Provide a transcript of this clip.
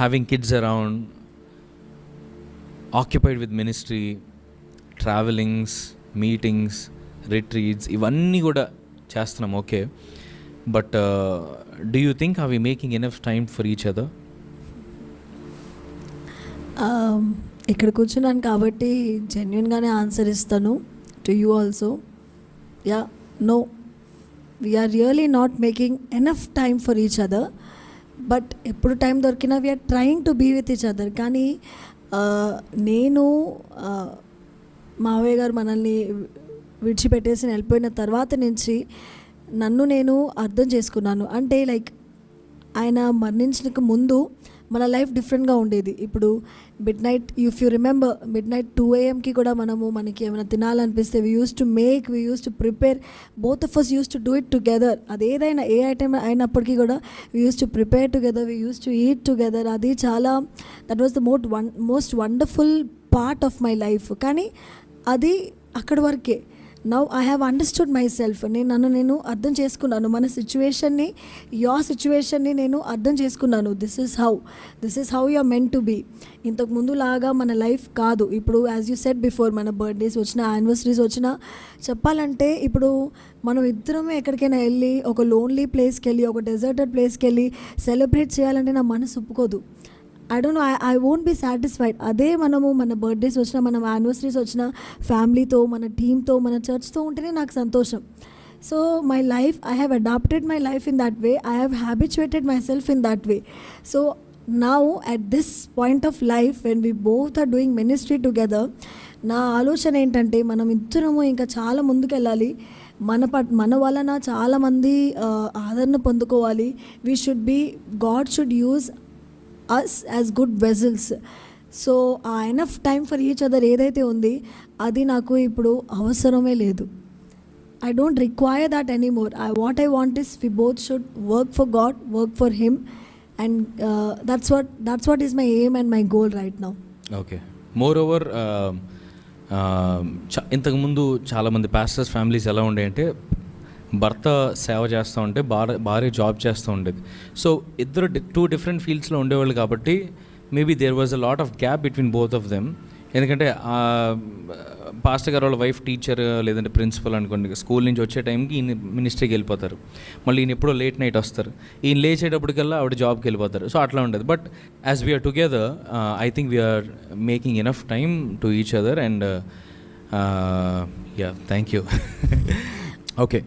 Having kids around occupied with ministry travelings meetings retreats ఇవన్నీ కూడా చేస్తున్నాం okay but do you think are we making enough time for each other ఇక్కడ కూర్చున్నాను కాబట్టి జెన్యున్గానే answer ఇస్తాను to you also ya no we are really not making enough time for each other but ఎప్పుడు time దొరికినా we are trying to be with each other కానీ నేను మావయ్య గారు మనల్ని విడిచిపెట్టేసి వెళ్ళిపోయిన తర్వాత నుంచి నన్ను నేను అర్థం చేసుకున్నాను. అంటే లైక్ ఆయన మరణించడానికి ముందు మన లైఫ్ డిఫరెంట్గా ఉండేది. ఇప్పుడు midnight if you remember midnight two ఏఎంకి కూడా మనము మనకి ఏమైనా తినాలనిపిస్తే we use to make we use to prepare both of us use to do it together అది ఏదైనా ఏ ఐటమ్ అయినప్పటికీ కూడా we use to prepare together we use to eat together అది చాలా that was the most one most wonderful part of my life కానీ అది అక్కడి వరకే. Now I have understood myself నేను నన్ను నేను అర్థం చేసుకున్నాను. మన సిచ్యువేషన్ని యా సిచ్యువేషన్ని నేను అర్థం చేసుకున్నాను. This is how this is how you meant to be ఇంతకు ముందు లాగా మన లైఫ్ కాదు. ఇప్పుడు యాజ్ యూ సెట్ బిఫోర్ మన బర్త్డేస్ వచ్చిన యానివర్సరీస్ వచ్చిన చెప్పాలంటే ఇప్పుడు మనం ఇద్దరమే ఎక్కడికైనా వెళ్ళి ఒక లోన్లీ ప్లేస్కి వెళ్ళి ఒక డెజర్టెడ్ ప్లేస్కి వెళ్ళి సెలబ్రేట్ చేయాలంటే నా మనసు ఒప్పుకోదు. I don't know I I won't be satisfied అదే మనము మన బర్త్డేస్ వచ్చినా మన యానివర్సరీస్ వచ్చిన ఫ్యామిలీతో మన టీంతో మన చర్చ్తో ఉంటేనే నాకు సంతోషం. So my life I have adapted my life in that way I have habituated myself in that way so now at this point of life when we both are doing ministry together నా ఆలోచన ఏంటంటే మనం ఇద్దరము ఇంకా చాలా ముందుకెళ్ళాలి. మన పట్ మన వలన చాలామంది ఆదరణ పొందుకోవాలి. We should be God should use us as good vessels so uh enough time for each other ఏదైతే ఉంది అది నాకు ఇప్పుడు అవసరమే లేదు. I don't require that anymore I what I want is we both should work for God work for him and that's what that's what is my aim and my goal right now okay moreover ఇంతకుముందు చాలామంది pastors families ఎలా ఉండే అంటే భర్త సేవ చేస్తూ ఉంటే భార్య భార్య జాబ్ చేస్తూ ఉండేది. సో ఇద్దరు టూ డిఫరెంట్ ఫీల్డ్స్లో ఉండేవాళ్ళు కాబట్టి maybe there was a lot of gap between both of them ఎందుకంటే పాస్టర్ గారు వాళ్ళ వైఫ్ టీచర్ లేదంటే ప్రిన్సిపల్ అనుకోండి స్కూల్ నుంచి వచ్చే టైంకి ఈయన మినిస్ట్రీకి వెళ్ళిపోతారు. మళ్ళీ ఈయన ఎప్పుడో లేట్ నైట్ వస్తారు. ఈయన లేచేటప్పటికల్లా ఆవిడ జాబ్కి వెళ్ళిపోతారు. సో అట్లా ఉండదు. But as we are together I think we are making enough time to each other and ya thank you okay